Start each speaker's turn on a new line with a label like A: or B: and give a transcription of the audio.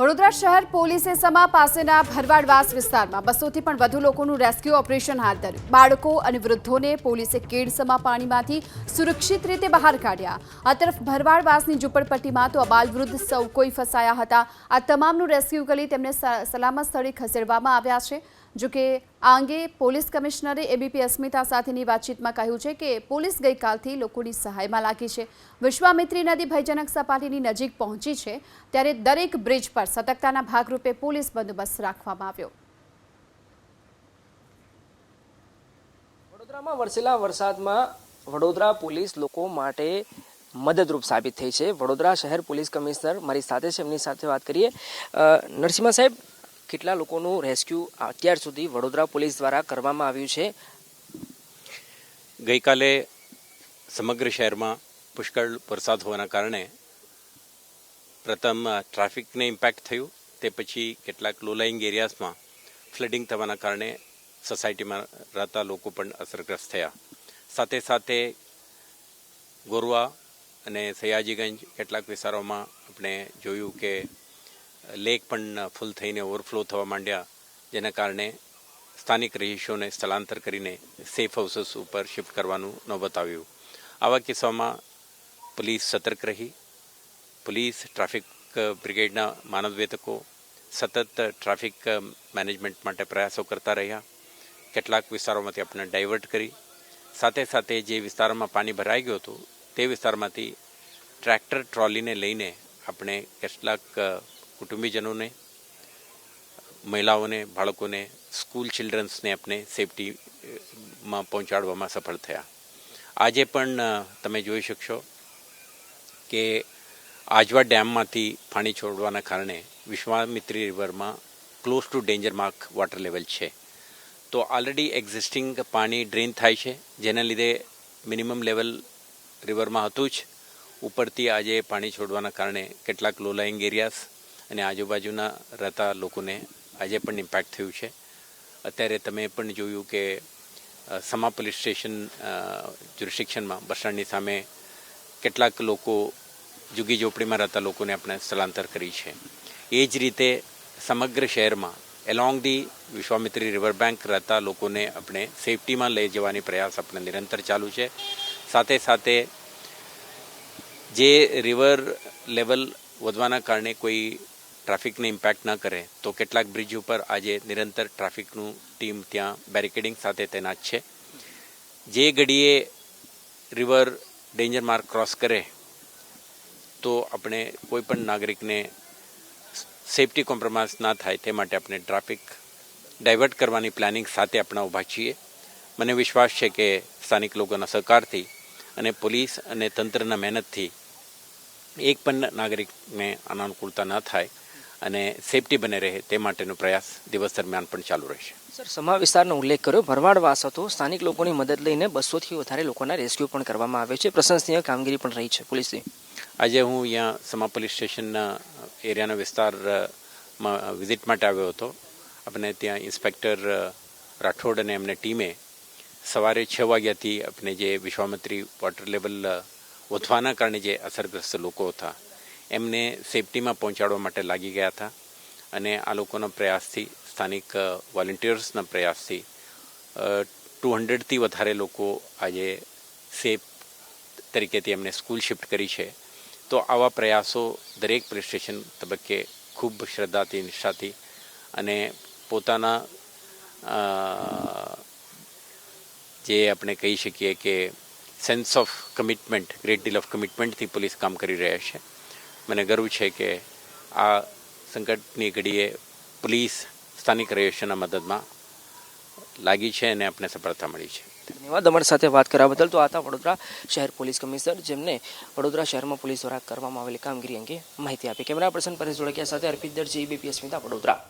A: વડોદરા શહેર પોલીસે સમા પાસેના ભરવાડવાસ વિસ્તારમાં બસોથી પણ વધુ લોકોનું રેસ્ક્યુ ઓપરેશન હાથ ધર્યું. બાળકો અને વૃદ્ધોને પોલીસે કેડસમા પાણીમાંથી સુરક્ષિત રીતે બહાર કાઢ્યા. આ તરફ ભરવાડવાસની ઝૂંપડપટ્ટીમાં તો અબાલવૃદ્ધ સૌ કોઈ ફસાયા હતા. આ તમામનું રેસ્ક્યુ કરી તેમને સલામત સ્થળે ખસેડવામાં આવ્યા છે. જોકે આ અંગે પોલીસ કમિશનરે એબીપી અસ્મિતા સાથેની વાતચીતમાં કહ્યું છે કે પોલીસ ગઈકાલથી લોકોની સહાયમાં લાગી છે. વિશ્વામિત્રી નદી ભયજનક સપાટીની નજીક પહોંચી છે. ત્યારે દરેક બ્રિજ પર સતર્કતાના ભાગરૂપે પોલીસ બંદોબસ્ત રાખવામાં આવ્યો.
B: વડોદરામાં વરસેલા વરસાદમાં વડોદરા પોલીસ લોકો માટે મદદરૂપ સાબિત થઈ છે. વડોદરા શહેર પોલીસ કમિશનર મારી સાથે છે. એમની સાથે વાત કરીએ. નરસિંહા સાહેબ કેટલા લોકોનું રેસ્ક્યુ અત્યાર સુધી વડોદરા પોલીસ દ્વારા કરવામાં આવ્યું છે?
C: ગઈકાલે સમગ્ર શહેરમાં પુષ્કળ વરસાદ હોવાના કારણે પ્રથમ ટ્રાફિકને ઇમ્પેક્ટ થયું. તે પછી કેટલાક લોલાઇંગ એરિયાઝમાં ફ્લડિંગ થવાના કારણે સોસાયટીમાં રહેતા લોકો પણ અસરગ્રસ્ત થયા. સાથે સાથે ગોરવા અને સયાજીગંજ કેટલાક વિસ્તારોમાં આપણે જોયું કે લેક પણ ફૂલ થઈને ઓવરફ્લો થવા માંડ્યા. જેના કારણે સ્થાનિક રહીશોને સ્થળાંતર કરીને સેફ હાઉસીસ ઉપર શિફ્ટ કરવાનું નોબત આવ્યું આવા કિસ્સામાં પોલીસ સતર્ક રહી. પોલીસ, ટ્રાફિક બ્રિગેડના માનવવેદકો સતત ટ્રાફિક મેનેજમેન્ટ માટે પ્રયાસો કરતા રહ્યા. કેટલાક વિસ્તારોમાંથી આપણે ડાયવર્ટ કરી. સાથે સાથે જે વિસ્તારોમાં પાણી ભરાઈ ગયું હતું, તે વિસ્તારમાંથી ટ્રેક્ટર, ટ્રોલીને લઈને આપણે કેટલાક કુટુંબીજનોને, મહિલાઓને, બાળકોને, સ્કૂલ ચિલ્ડ્રન્સને આપણે સેફટીમાં પહોંચાડવામાં સફળ થયા. આજે પણ તમે જોઈ શકશો કે આજવા ડેમમાંથી પાણી છોડવાના કારણે Vishwamitri રિવરમાં close to danger mark water level છે. તો ઓલરેડી એક્ઝિસ્ટિંગ પાણી ડ્રેન થાય છે, જેના લીધે મિનિમમ લેવલ રિવરમાં હતું જ. ઉપરથી આજે પાણી છોડવાના કારણે કેટલાક લો લાઇંગ એરિયાઝ અને આજુબાજુના રહેતા લોકોને આજે પણ ઇમ્પેક્ટ થયું છે. અત્યારે તમે પણ જોયું કે સમા પોલીસ સ્ટેશન જ્યુરિસ્ડિક્શનમાં બસ સ્ટેન્ડની સામે કેટલાક લોકો જુગી ઝોપડીમાં રહેતા લોકોને આપણે સ્થળાંતર કરી છે. એ જ રીતે સમગ્ર શહેરમાં along the Vishwamitri river bank રહેતા લોકોને આપણે સેફટીમાં લઈ જવાની પ્રયાસ આપણે નિરંતર ચાલુ છે. સાથે સાથે જે રિવર લેવલ વધવાના કારણે કોઈ ટ્રાફિકને ઇમ્પેક્ટ ન કરે, તો કેટલાક બ્રિજ ઉપર આજે નિરંતર ટ્રાફિકનું ટીમ ત્યાં બેરિકેડિંગ સાથે તૈનાત છે. જે ઘડીએ રિવર ડેન્જર માર્ક ક્રોસ કરે તો આપણે કોઈ પણ નાગરિકને સેફટી કોમ્પ્રોમાઇઝ ના થાય તે માટે આપણે ટ્રાફિક ડાયવર્ટ કરવાની પ્લાનિંગ સાથે આપણે ઊભા છીએ. મને વિશ્વાસ છે કે સ્થાનિક લોકોના સહકારથી અને પોલીસ અને તંત્રના મહેનતથી એક પણ નાગરિકને અનાનુકૂળતા ન થાય અને સેફટી બને રહે તે માટેનો પ્રયાસ દિવસ દરમિયાન પણ ચાલુ રહેશે.
B: સર, સમા વિસ્તારનો ઉલ્લેખ કર્યો ભરવાડવાસ હતો. સ્થાનિક લોકોની મદદ લઈને બસોથી વધારે લોકોના રેસ્ક્યુ પણ કરવામાં આવે છે. પ્રશંસનીય કામગીરી પણ રહી છે પોલીસની.
C: આજે હું અહીંયા સમા પોલીસ સ્ટેશનના એરિયાના વિસ્તારમાં વિઝિટ માટે આવ્યો હતો. આપણે ત્યાં ઇન્સ્પેક્ટર રાઠોડ અને એમને ટીમે સવારે છ વાગ્યાથી આપણે જે વિશ્વામિત્રી વોટર લેવલ વધવાના કારણે જે અસરગ્રસ્ત લોકો હતા, એમને સેફટીમાં પહોંચાડવા માટે લાગી ગયા હતા. અને આ લોકોના પ્રયાસથી, સ્થાનિક વોલેન્ટિયર્સના પ્રયાસથી ટુ હંડ્રેડથી વધારે લોકો આજે સેફ તરીકેથી એમને સ્કૂલ શિફ્ટ કરી છે. તો આવા પ્રયાસો દરેક પોલીસ સ્ટેશન તબક્કે ખૂબ શ્રદ્ધાથી નિષ્ઠાથી અને પોતાના જે આપણે કહી શકીએ કે sense of commitment great deal of કમિટમેન્ટથી police કામ કરી રહ્યા છે. મને ગર્વ છે કે આ સંકટની ઘડીએ પોલીસ સ્થાનિક રહીશોના મદદમાં લાગી છે અને આપણે સફળતા મળી છે.
B: ધન્યવાદ. અમારી સાથે વાત કરવા બદલ તો હતા વડોદરા શહેર પોલીસ કમિશનર, જેમને વડોદરા શહેરમાં પોલીસ દ્વારા કરવામાં આવેલી કામગીરી અંગે માહિતી આપી. કેમેરા પર્સન પરેશ જોડકિયા સાથે અર્પિત દરજી બીપીએસ અસ્મિતા, વડોદરા.